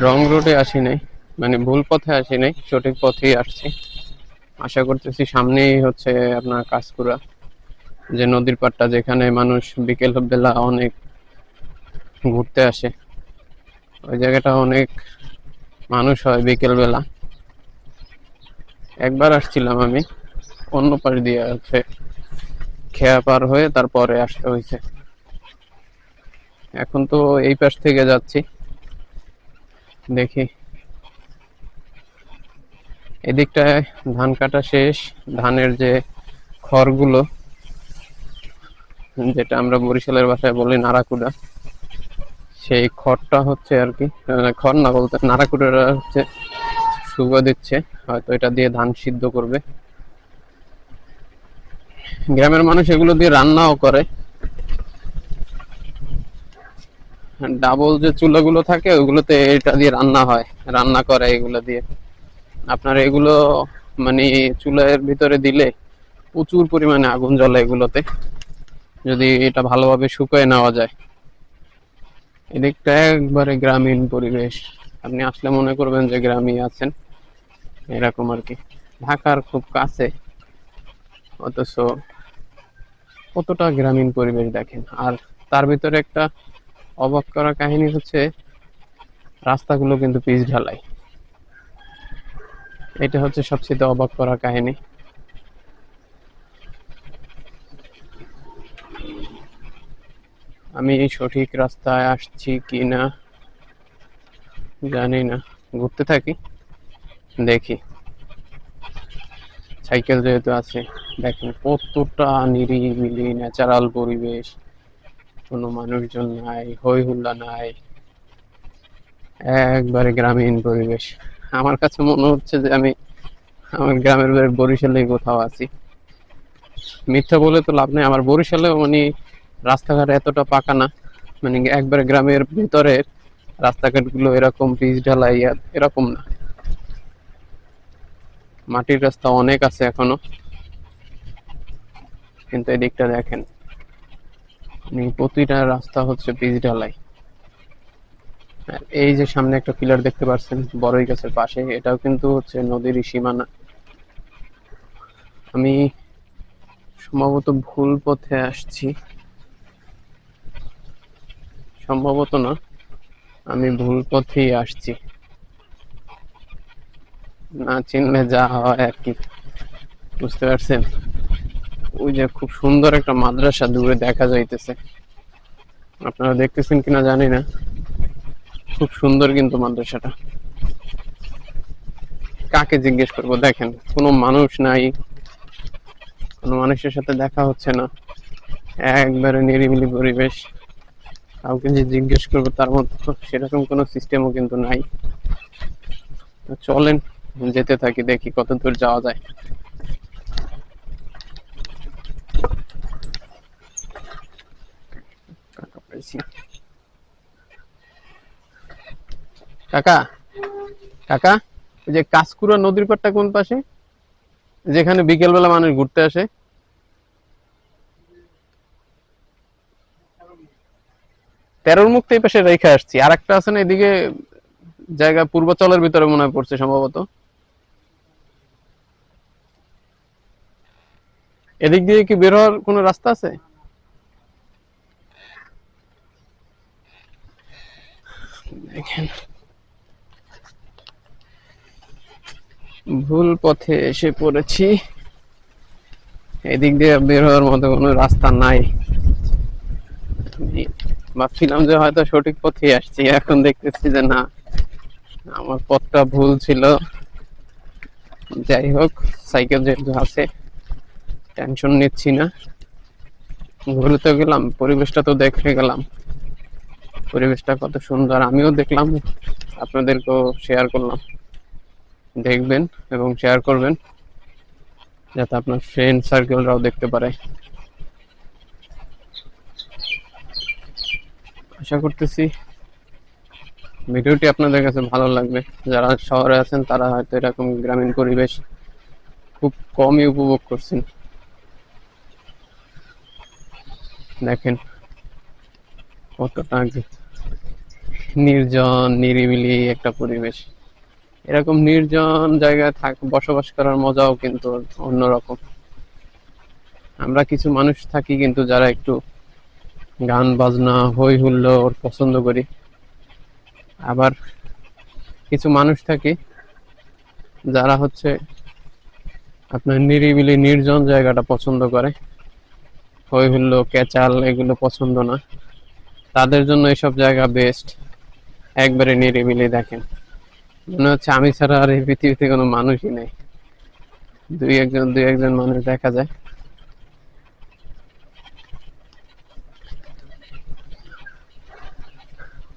রং রোডে আসি নাই। মানে ভুল পথে আসি নাই, সঠিক পথেই আসছি। আশা করতেছি সামনেই হচ্ছে আপনার কাজকুড়া যে নদীর পাড়টা যেখানে মানুষ বিকেল বেলা অনেক ঘুরতে আসে। ওই জায়গাটা অনেক মানুষ হয় বিকেল বেলা। একবার আসছিলাম আমি, অন্য পাশ দিয়ে হচ্ছে খেয়া পার হয়ে তারপরে আসতে হয়েছে। এখন তো এই পাশ থেকে যাচ্ছি। দেখি। এদিকটায় ধান কাটা শেষ, ধানের যে খড়গুলো, যেটা আমরা বরিশালের ভাষায় বলি নারাকুড়া সেই খড়টা হচ্ছে আর কি খড় না বলতে নারাকুড়াটা হচ্ছে শুকো দিচ্ছে, হয়তো এটা দিয়ে ধান সিদ্ধ করবে। গ্রামের মানুষ এগুলো দিয়ে রান্নাও করে। ডাবল যে চুলাগুলো থাকে, ওগুলোতে এটা দিয়ে রান্না হয়। রান্না করে এগুলো দিয়ে। আপনার এগুলো মানে চুলার ভিতরে দিলে প্রচুর পরিমাণে আগুন জ্বলে এগুলোতে, যদি এটা ভালোভাবে শুকিয়ে নেওয়া যায়। এদিকটা একবারে গ্রামীণ পরিবেশ। আপনি আসলে মনে করবেন যে গ্রামে আছেন, এরকম আর কি। ঢাকার খুব কাছে। অথচ কতটা গ্রামীণ পরিবেশ দেখেন। আর তার ভিতরে একটা অবাক করা কাহিনী হচ্ছে, রাস্তাগুলো কিন্তু পিচ ঢালাই। এটা হচ্ছে সবচেয়ে অবাক করা কাহিনী। আমি সঠিক রাস্তায় আসছি কি না জানি না। ঘুরতে থাকি, দেখি। সাইকেল যেহেতু আছে, দেখেন কতটা নিরিবিলি ন্যাচারাল পরিবেশ। কোনো মানুষজন নাই হই হুল্লা নাই, একবারে গ্রামীণ পরিবেশ। আমার কাছে মনে হচ্ছে যে আমি আমার গ্রামের বরিশালে কোথাও আছি। মিথ্যা বলে তো লাভ নেই, আমার বরিশালেও মানে রাস্তাঘাট এতটা পাকা না। মানে একবারে গ্রামের ভিতরে রাস্তাঘাটগুলো এরকম পিচ ঢালাই এরকম না। মাটির রাস্তা অনেক আছে এখনও। কিন্তু এদিকটা দেখেন। প্রতিটা রাস্তা হচ্ছে পিচ ঢালাই এই যে সামনে একটা পিলার দেখতে পাচ্ছেন বড়ই গাছের পাশে, এটাও কিন্তু হচ্ছে নদীর সীমানা। আমি সম্ভবত ভুল পথে আসছি। সম্ভবত না, আমি ভুল পথেই আসছি। না চিনলে যা হয় আর কি। বুঝতে পারছেন? ওই যে খুব সুন্দর একটা মাদ্রাসা দূরে দেখা যাইতেছে। আপনারা দেখতেছেন কিনা জানি না। খুব সুন্দর কিন্তু মাদ্রাসাটা। কাকে জিজ্ঞেস করব? দেখেন, কোনো মানুষ নাই, কোনো মানুষের সাথে দেখা হচ্ছে না। একবারে নিরিবিলি পরিবেশ। কাউকে যে জিজ্ঞেস করব তার মধ্যে সেরকম কোনো সিস্টেমও কিন্তু নাই। চলেন, যেতে থাকি, দেখি কত দূর যাওয়া যায়। পাইছি। কাকা কাকা যে কাঁচকুড়া নদীর পাড়টা কোন পাশে? যেখানে বিকেলবেলা মানুষ ঘুরতে আসে। তেরোর মুক্ত এই পাশে রেখে আসছি। আর একটা আছে না, এদিকে জায়গা পূর্বাচলের ভিতরে মনে পড়ছে সম্ভবত। এদিক দিয়ে কি বের হওয়ার কোনো রাস্তা আছে? দেখেন। ভুল পথে এসে পড়েছি। এদিক দিয়ে বের হওয়ার মতো কোনো রাস্তা নাই। ভাবছিলাম যে হয়তো সঠিক পথে আসছি, এখন দেখতেছি যে না, আমার পথটা ভুল ছিল। যাই হোক, সাইকেল যেহেতু আছে টেনশন নিচ্ছি না। ঘুরে তো গেলাম, পরিবেশটা তো দেখে গেলাম। পরিবেশটা কত সুন্দর। আমিও দেখলাম, আপনাদেরকেও শেয়ার করলাম। দেখবেন এবং শেয়ার করবেন, যাতে আপনার ফ্রেন্ড সার্কেলরাও দেখতে পারে। আশা করতেছি ভিডিওটি আপনাদের কাছে ভালো লাগবে। যারা শহরে আছেন, তারা হয়তো এরকম গ্রামীণ পরিবেশ খুব কমই উপভোগ করছেন। দেখেন কতটা নির্জন, নিরিবিলি একটা পরিবেশ। এরকম নির্জন জায়গায় থাক, বসবাস করার মজাও কিন্তু অন্যরকম। আমরা কিছু মানুষ থাকি কিন্তু যারা একটু গান, বাজনা হই হুল্লোড় পছন্দ করি। আবার কিছু মানুষ থাকি যারা হচ্ছে আপনার নিরিবিলি, নির্জন জায়গাটা পছন্দ করে। হই হুল্লো, ক্যাচাল এগুলো পছন্দ না। তাদের জন্য এসব জায়গা বেস্ট একবারে নিরিবিলি দেখেন। মনে হচ্ছে আমি ছাড়া আর এই পৃথিবীতে কোনো মানুষই নেই। দুই একজন দুই একজন মানুষ দেখা যায়।